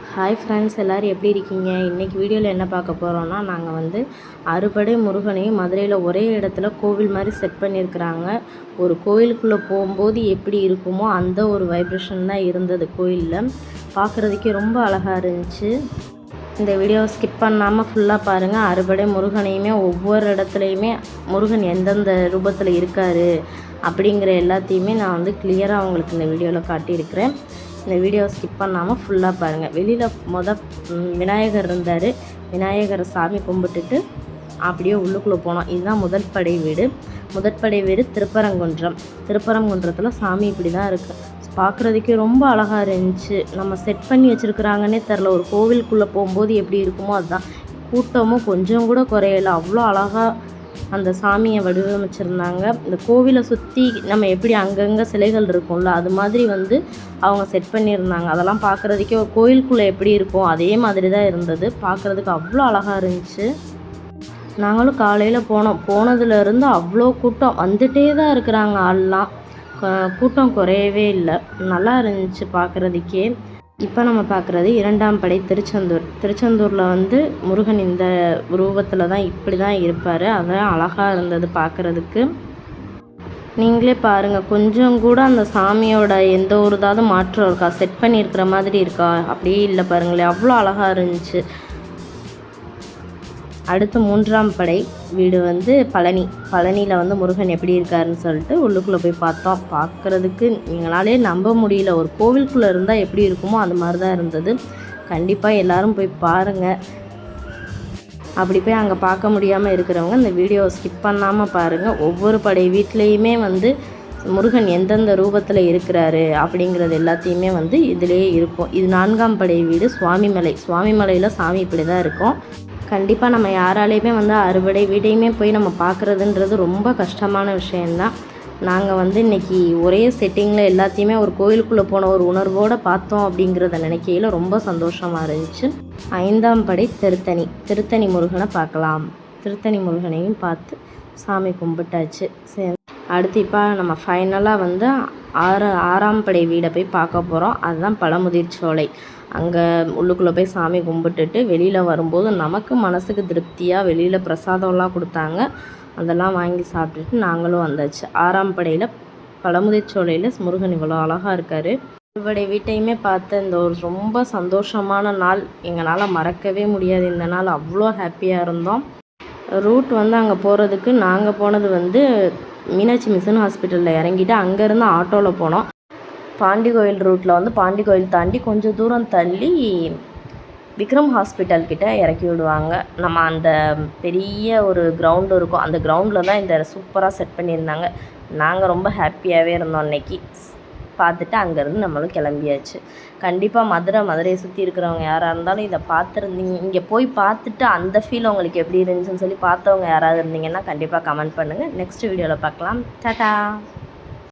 Hi friends எல்லோரும் எப்படி இருக்கீங்க? இன்றைக்கி வீடியோவில் என்ன பார்க்க போகிறோன்னா நாங்கள் வந்து அறுபடை முருகனையும் மதுரையில் ஒரே இடத்துல கோவில் மாதிரி செட் பண்ணியிருக்கிறாங்க. ஒரு கோயிலுக்குள்ளே போகும்போது எப்படி இருக்குமோ அந்த ஒரு வைப்ரேஷன் தான் இருந்தது கோயிலில். பார்க்குறதுக்கே ரொம்ப அழகாக இருந்துச்சு. இந்த வீடியோவை ஸ்கிப் பண்ணாமல் ஃபுல்லாக பாருங்கள் அறுபடை முருகனையுமே ஒவ்வொரு இடத்துலையுமே முருகன் எந்தெந்த ரூபத்தில் இருக்கார் அப்படிங்கிற எல்லாத்தையுமே நான் வந்து கிளியராக அவங்களுக்கு இந்த வீடியோவில் காட்டியிருக்கிறேன். இந்த வீடியோவை ஸ்கிப் பண்ணாமல் ஃபுல்லாக பாருங்கள் வெளியில் மொத விநாயகர் இருந்தார். விநாயகரை சாமி கும்பிட்டுட்டு அப்படியே உள்ளுக்குள்ளே போனோம். இதுதான் முதல் படை வீடு. முதற்படை வீடு திருப்பரங்குன்றம். திருப்பரங்குன்றத்தில் சாமி இப்படி தான் இருக்குது பார்க்குறதுக்கே ரொம்ப அழகாக இருந்துச்சு. நம்ம செட் பண்ணி வச்சுருக்குறாங்கன்னே தெரில ஒரு கோவிலுக்குள்ளே போகும்போது எப்படி இருக்குமோ அதுதான். கூட்டமும் கொஞ்சம் கூட குறையலை. அவ்வளோ அழகாக அந்த சாமியை வடிவமைச்சிருந்தாங்க. இந்த கோவிலை சுற்றி நம்ம எப்படி அங்கங்கே சிலைகள் இருக்கும்ல அது மாதிரி வந்து அவங்க செட் பண்ணியிருந்தாங்க. அதெல்லாம் பார்க்குறதுக்கே ஒரு கோயிலுக்குள்ளே எப்படி இருக்கும் அதே மாதிரி தான் இருந்தது. பார்க்குறதுக்கு அவ்வளோ அழகாக இருந்துச்சு. நாங்களும் காலையில் போனோம். போனதுலேருந்து அவ்வளோ கூட்டம் வந்துட்டே தான் இருக்கிறாங்க ஆள்லாம். கூட்டம் குறையவே இல்லை. நல்லா இருந்துச்சு பார்க்குறதுக்கே. இப்போ நம்ம பார்க்குறது இரண்டாம் படை திருச்செந்தூர். திருச்செந்தூரில் வந்து முருகன் இந்த ரூபத்தில் தான் இப்படி தான் இருப்பார். அதான் அழகாக இருந்தது பார்க்குறதுக்கு. நீங்களே பாருங்கள் கொஞ்சம் கூட அந்த சாமியோட எந்த ஒரு இதாவது மாற்றம் இருக்கா? செட் பண்ணியிருக்கிற மாதிரி இருக்கா? அப்படியே இல்லை பாருங்களேன். அவ்வளோ அழகாக இருந்துச்சு. அடுத்து மூன்றாம் படை வீடு வந்து பழனி. பழனியில் வந்து முருகன் எப்படி இருக்காருன்னு சொல்லிட்டு உள்ளுக்குள்ளே போய் பார்த்தோம். பார்க்குறதுக்கு எங்களாலே நம்ப முடியல. ஒரு கோவிலுக்குள்ளே இருந்தால் எப்படி இருக்குமோ அந்த மாதிரி தான் இருந்தது. கண்டிப்பாக எல்லாரும் போய் பாருங்கள் அப்படி போய் அங்கே பார்க்க முடியாமல் இருக்கிறவங்க இந்த வீடியோவை ஸ்கிப் பண்ணாமல் பாருங்கள் ஒவ்வொரு படை வீட்லேயுமே வந்து முருகன் எந்தெந்த ரூபத்தில் இருக்கிறாரு அப்படிங்கிறது எல்லாத்தையுமே வந்து இதிலேயே இருக்கும். இது நான்காம் படை வீடு சுவாமிமலை. சுவாமிமலையில் சாமி இப்படி தான் இருக்கும். கண்டிப்பாக நம்ம யாராலையுமே வந்து அறுவடை வீடையுமே போய் நம்ம பார்க்குறதுன்றது ரொம்ப கஷ்டமான விஷயந்தான் நாங்கள் வந்து இன்னைக்கு ஒரே செட்டிங்கில் எல்லாத்தையுமே ஒரு கோயிலுக்குள்ளே போன ஒரு உணர்வோடு பார்த்தோம் அப்படிங்கிறத நினைக்கையில் ரொம்ப சந்தோஷமாக இருந்துச்சு. ஐந்தாம் படை திருத்தணி. திருத்தணி முருகனை பார்க்கலாம். திருத்தணி முருகனையும் பார்த்து சாமி கும்பிட்டாச்சு. சரி. அடுத்து இப்போ நம்ம ஃபைனலாக வந்து ஆறு ஆறாம் படை வீடை போய் பார்க்க போகிறோம் அதுதான் பழமுதிர் சோலை. அங்கே உள்ளுக்குள்ளே போய் சாமி கும்பிட்டுட்டு வெளியில் வரும்போது நமக்கு மனசுக்கு திருப்தியாக வெளியில் பிரசாதம்லாம் கொடுத்தாங்க. அதெல்லாம் வாங்கி சாப்பிட்டுட்டு நாங்களும் வந்தாச்சு. ஆறாம் படையில் பழமுதிர் சோலையில் முருகன் இவ்வளோ அழகாக இருக்கார். இவருடைய வீட்டையுமே பார்த்து இந்த ஒரு ரொம்ப சந்தோஷமான நாள். எங்களால் மறக்கவே முடியாது. இந்த நாள் அவ்வளோ ஹாப்பியாக இருந்தோம். ரூட் வந்து அங்கே போகிறதுக்கு நாங்கள் போனது வந்து மீனாட்சி மிஷன் ஹாஸ்பிட்டலில் இறங்கிட்டு அங்கேருந்து ஆட்டோவில் போனோம். பாண்டி கோயில் ரூட்டில் வந்து பாண்டி கோயில் தாண்டி கொஞ்சம் தூரம் தள்ளி விக்ரம் ஹாஸ்பிட்டல் கிட்ட இறக்கி விடுவாங்க. நம்ம அந்த பெரிய ஒரு கிரவுண்டு இருக்கும். அந்த கிரவுண்டில் தான் இந்த சூப்பராக செட் பண்ணியிருந்தாங்க. நாங்கள் ரொம்ப ஹாப்பியாகவே இருந்தோம் அன்னைக்கு. பார்த்துட்டு அங்கேருந்து நம்மளும் கிளம்பியாச்சு. கண்டிப்பாக மதுரை மதுரையை சுற்றி இருக்கிறவங்க யாராக இருந்தாலும் இதை பார்த்துருந்தீங்க. இங்கே போய் பார்த்துட்டு அந்த ஃபீல் உங்களுக்கு எப்படி இருந்துச்சுன்னு சொல்லி பார்த்தவங்க யாராவது இருந்தீங்கன்னா கண்டிப்பாக கமெண்ட் பண்ணுங்கள் நெக்ஸ்ட் வீடியோவில் பார்க்கலாம். டாட்டா